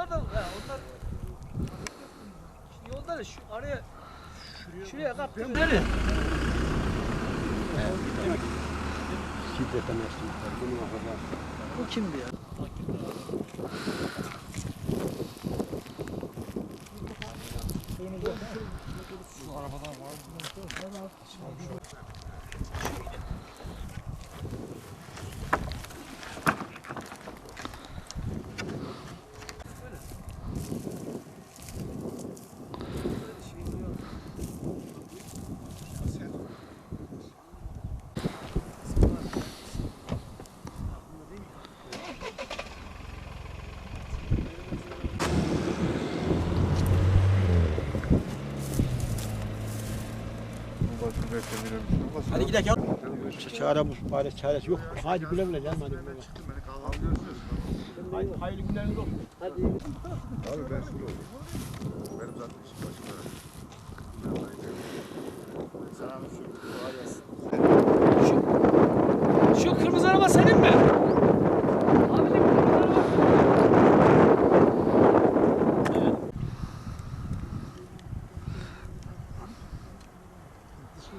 onlar da ya onlar Şimdi yolda da şu araya şuraya, şuraya kaptı. Nereye? Şiddetten açtım. Bunu yapacağım. Bu kimdi ya? Arabadan var mı? Hadi gidelim ya. Çare bu çare çaresi yok. Hadi güle güle canım hadi güle güle. Haydi hayırlı günleriniz olsun. Abi ben şunu olayım. Benim zaten işim başka. Şu kırmızı araba senin mi?